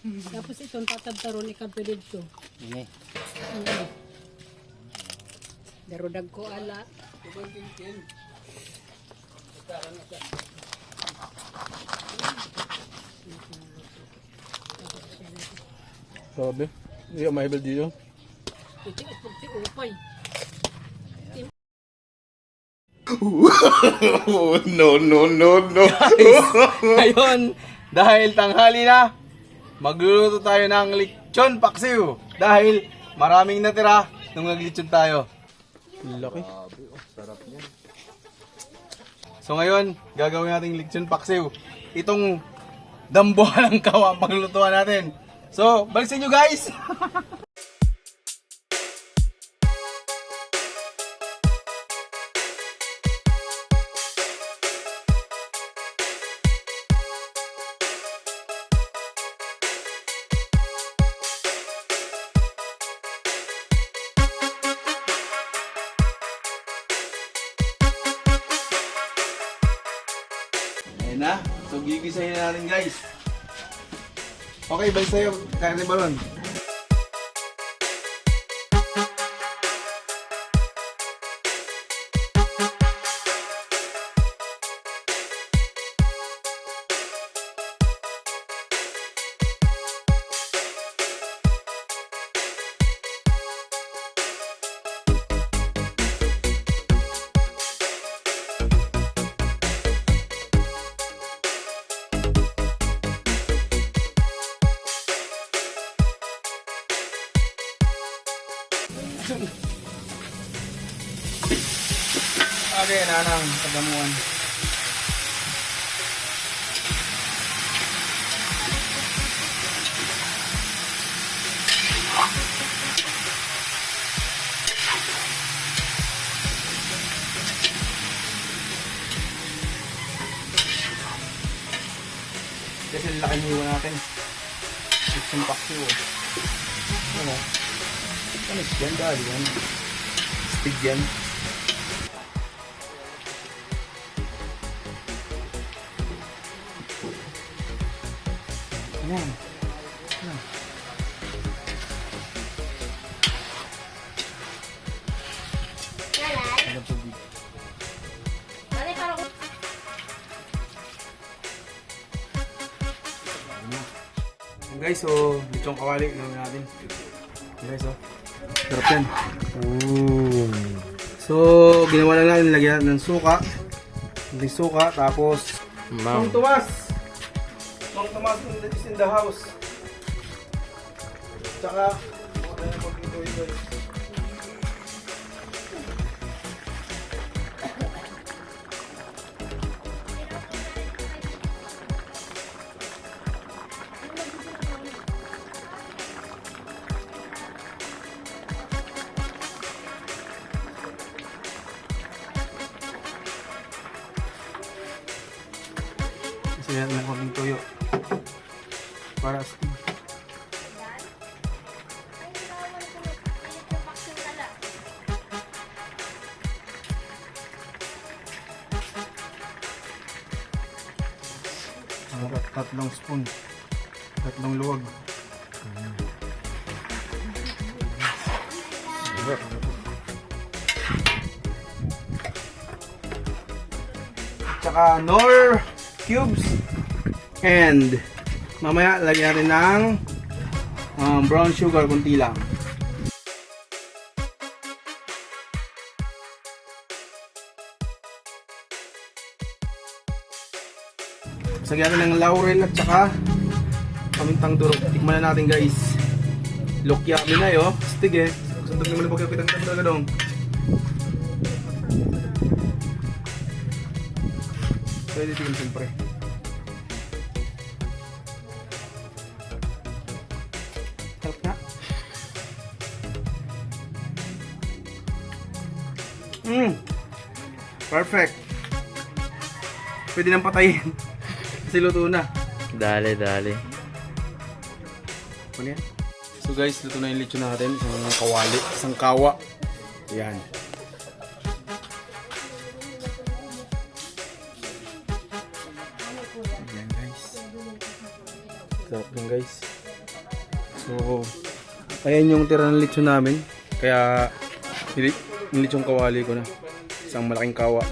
Tapos itong tatabtaron ikanto dito. Ini. Mm. Darudag ko ala. Sabi. Hindi ka mahibel dito. Iti at pagti upay. no, no, no, no. Ngayon, dahil tanghali na, magluluto tayo ng lechon paksiw. Dahil maraming natira nung naglechon tayo. Laki. So ngayon, gagawin natin lechon paksiw. Itong dambuhan ng kawa ang paglulutuan natin. So, balik sa inyo guys! Na. So, gigisahin na natin guys. Okay, balik sa'yo, Carne Balon. Okay, nanang, pagamuan. Kasi laki ng iwan natin. Itong paksiw. Ano? Ano yan? Dali yan. Stig yan. Yan. Ano po dito? Guys, so lechong kawali gawin natin. Guys, so. Sarap yan. So, ginawa lang natin lagyan ng suka. Hindi suka, tapos Mang Tomas! Mang Tomas is in the house. Tsaka, yung guys. Kasi yan ng konting tuyo. Para sa Dapat tatlong spoon. Tatlong luwag. Tsaka nor cubes. And mamaya lagyan natin ng um, brown sugar kunti lang. Sagyan ng laurel at saka pamintang durog. Tikman na natin guys. Look yummy na yo. Eh. Sundog naman ang pagkakitang talaga dong. Pwede tigil siyempre. Sarap nga. Mm. Perfect. Pwede nang patayin. Kasi luto na. Dale, dale. Ano yan? So guys, luto na yung lechon natin. Isang kawali, isang kawa. Yan. Yan guys. Sarap din guys. So, ayan yung tira ng lechon namin. Kaya, nili- nilitsong kawali ko na. Isang malaking kawa.